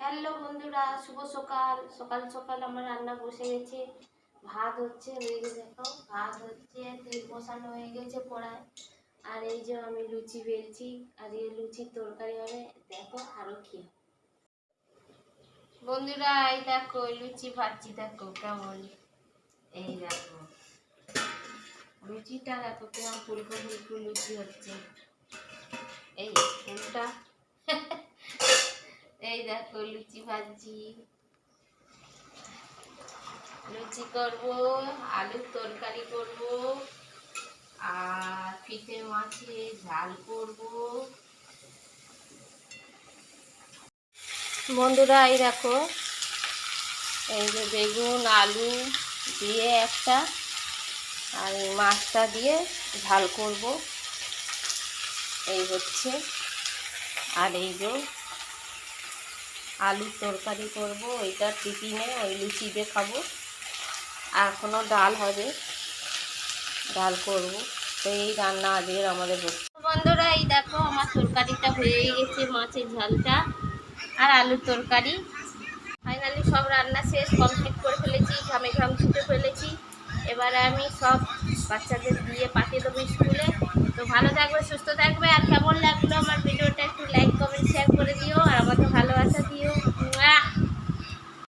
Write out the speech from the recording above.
Hello বন্ধুরা, শুভ সকাল। সকাল সকাল আমার রান্না বসে গেছে। ভাত হচ্ছে হয়ে গেছে দেখো, ভাত হচ্ছে, তেল বসানো হয়ে গেছে পড়ায় আর এই যে আমি লুচি বেলছি আর এই লুচির তরকারি হবে, দেখো আরও খেয়ে বন্ধুরা, এই দেখো লুচি ভাজছি, দেখো কেমন। এই দেখো, লুচিটা দেখো কেমন ফুলকো ফুলকো লুচি হচ্ছে। এই ফুলটা এই দেখো লুচি ভাজি। লুচি করব আলুর তরকারি করব, আর পিঠে মাছে ঝাল করব। বন্ধুরা, এই দেখো, এই যে বেগুন, আলু দিয়ে একটা, আর মাছটা দিয়ে ঝাল করব। এই হচ্ছে, আর এই যে আলুর তরকারি করব ওইটা টিফিনে, ওই লুচি দিয়ে খাব। আর এখনও ডাল হবে, ডাল করব। তো এই রান্না আজকের আমাদের বন্ধুরা, এই দেখো, আমার তরকারিটা হয়ে গেছে, মাছের ঝালটা আর আলুর তরকারি। ফাইনালি সব রান্না শেষ কমপ্লিট করে ফেলেছি, ঘামে ঘাম ছুটে ফেলেছি। এবারে আমি সব বাচ্চাদের দিয়ে পাঠিয়ে দেবো স্কুলে। তো ভালো থাকবে, সুস্থ থাকবে, আর কেমন লাগল আমার